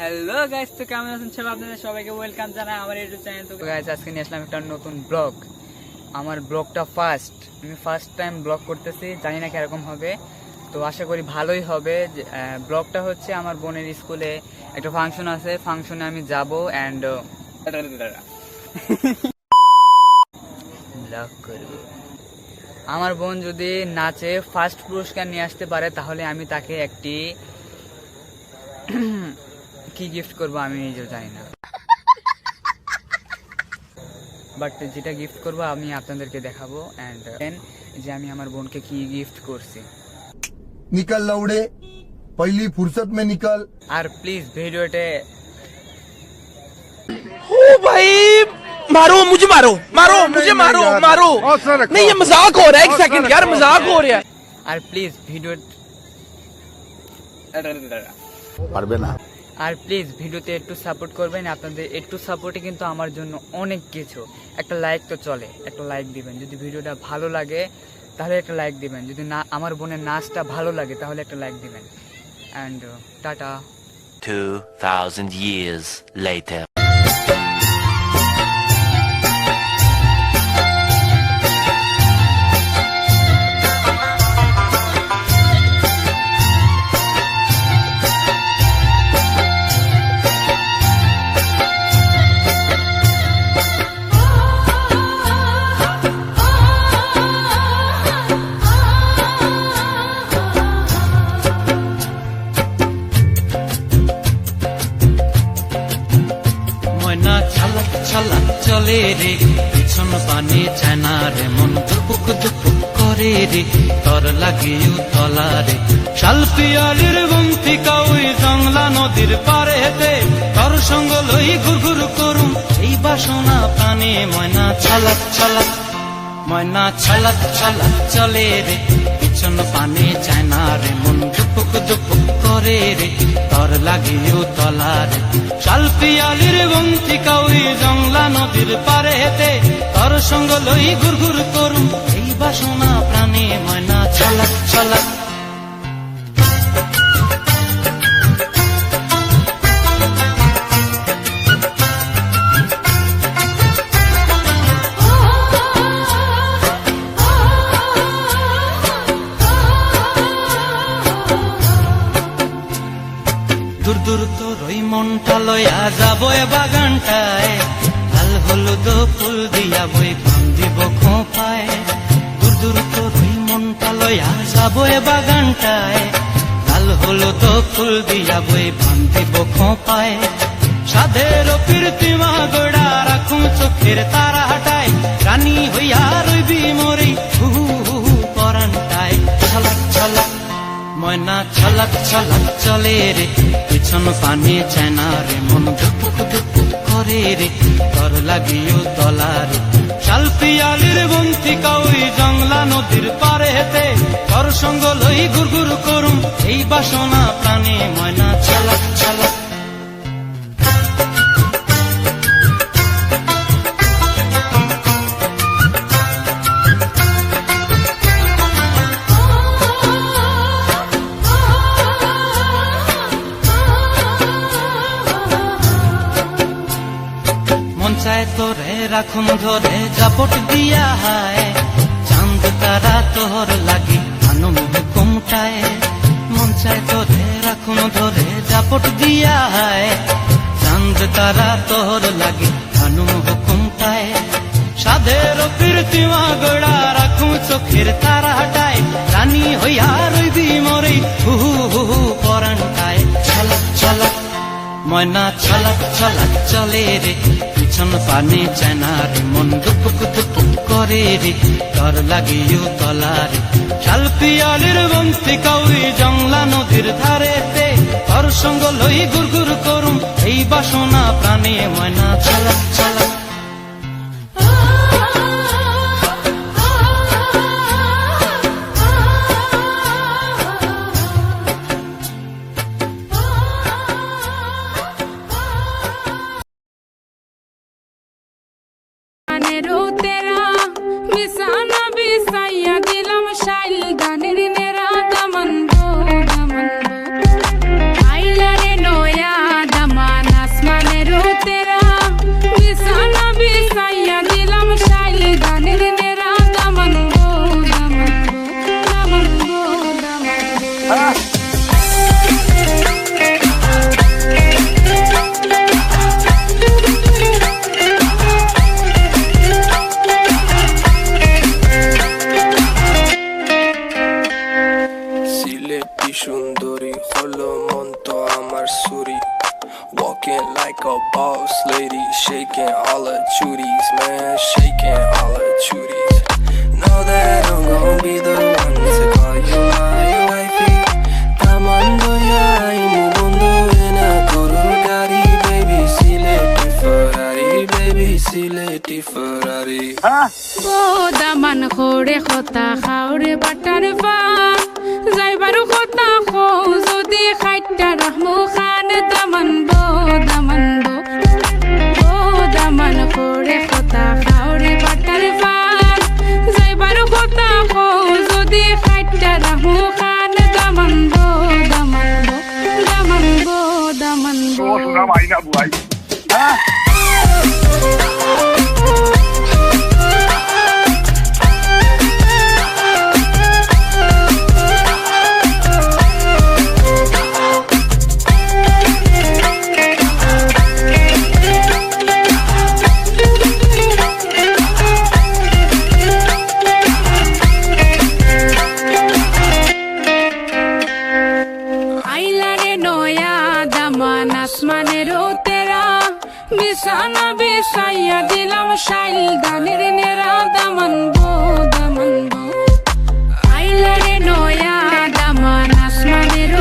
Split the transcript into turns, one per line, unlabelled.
Hello guys তো কেমন আছেন সবাই? আপনাদের সবাইকে ওয়েলকাম জানাই আমার ইউটিউব চ্যানেল তো গাইস আজকে নিয়ে আসলাম একটা নতুন ব্লগ আমার ব্লগটা ফার্স্ট আমি ফার্স্ট টাইম ব্লগ করতেছি, জানি না কীরকম হবে। তো আশা করি ভালোই হবে। ব্লগটা হচ্ছে আমার বোনের স্কুলে একটা ফাংশন আছে। ফাংশনে আমি যাব অ্যান্ড ব্লগ করব। আমার বোন যদি নাচে ফার্স্ট পুরস্কার নিয়ে আসতে পারে, তাহলে আমি তাকে একটি কি গিফট করব আমি নিজেও জানি না বাট যেটা গিফট করব আমি আপনাদেরকে দেখাবো অ্যান্ড যে আমি আমার বোনকে কি গিফট করছি
निकल लौड़े पहली फुर्सत में निकल
আর प्लीज ভিডিওতে
ओ भाई मारो मुझे मारो मारो
नहीं,
मुझे
नहीं,
मारो
यार,
मारो
हौसला रखो।
नहीं ये मजाक हो रहा है एक
हौसला
सेकंड
रखो,
यार मजाक हो रहा है
আর প্লিজ ভিডিও
পারবে না
আর প্লিজ ভিডিওতে একটু সাপোর্ট করবেন আপনাদের একটু সাপোর্টে কিন্তু আমার জন্য অনেক কিছু। একটা লাইক তো চলে একটা লাইক দিবেন। যদি ভিডিওটা ভালো লাগে তাহলে একটা লাইক দিবেন। যদি না আমার বোনের নাচটা ভালো লাগে তাহলে একটা লাইক দিবেন। And tata.
2,000 years later.
চলে রে, পিছন পানে চায়না রে, মন দুপুক দুপুক করে রে, তর লাগিও তলা রে। শাল পিয়ালির বন্তি কাউই জংলা নদীর পারে হেতে তর সঙ্গ লই ঘুর ঘুর করুম, এই বাসনা প্রাণে ময়না ছালাক ছালাক, ময়না ছালাক ছালাক চলে রে। পিছন পানে চায়না রে, মন দুপুক দুপুক করে রে, তর লাগিও তলার। রে শাল পিয়ালির বন্তি কাউরি জংলা নদীর পারে হেতে তর সঙ্গ লই ঘুর ঘুর করুম। এই বাসনা প্রাণে ময়না ছালাক ছালাক দূর তোর ওই মনটা লয়া যাব এ বাগানটায়। লাল হলুদ ফুল দিয়া বই পান দিব খোঁপায়। দূর দূর তোর ওই মনটা লয়া যাব এ বাগানটায়। লাল হলুদ ফুল দিয়া বই পান দিব খোঁপায়। সাধের কীর্তিমা গোড়া রাখুন চোখের তারা হাটায়। রানী হইয়া রইবি মরে হু ময়না, ছলক ছলক চলে রে। পিছন পানি চেনারে মন ধুপুক ধুপুক করে রে তর লাগিও তলার। শালপিয়ালির শাল পিয়ালির বন্তি কাউই জংলা নদীর পারে হেতে তর সঙ্গ লই গুরগুর করুম, এই বাসনা প্রাণে ময়না তোরে ধরে জাপট দিয়া হায়। চাঁদ তারা তোর লাগি আনম হুকুমটায় মন চায় তোরে রাখুন ধরে জাপট দিয়া হায়। চাঁদ তারা তোর লাগি আনম হুকুমটায় সাধের কীর্তিমা গোড়া রাখুন চোখের তারা হাটায়। রানী হইয়া রইবি মরে, হু হু হু পরানটায় ছলক ছলক ময়না ছলক ছলক চলে রে। পিছন পানে চেনার মন দুপুক দুপুক করে রে। তর লাগিও তলার শাল পিয়ালির বন্তি কাউরি জংলা নদীর ধারে তে তর সঙ্গ লই গুর গুর করুম এই বাসনা প্রাণে ময়না ছলক ছলক
গানেরও তেরা বিছানা বিছাইয়া দিলাম শাইল গানের
shaking all her chuties, man, shaking all her chuties. Know that I'm gonna be the one to call you my wifey. Tamando ya imundo ena korogari, baby, sileti Ferrari, baby, sileti Ferrari.
Daman খোরে খতা খাওরে butter পান যাইবারু খতা খো যদি খাইটা রহমু খান দামান বো আইলারে দামান আসমানের তেরা, বিছানা বিছাইয়া দিলাম শাইল দানের নেরা, দামান বো দামান বো। আইলারে নয়া দামান আসমানের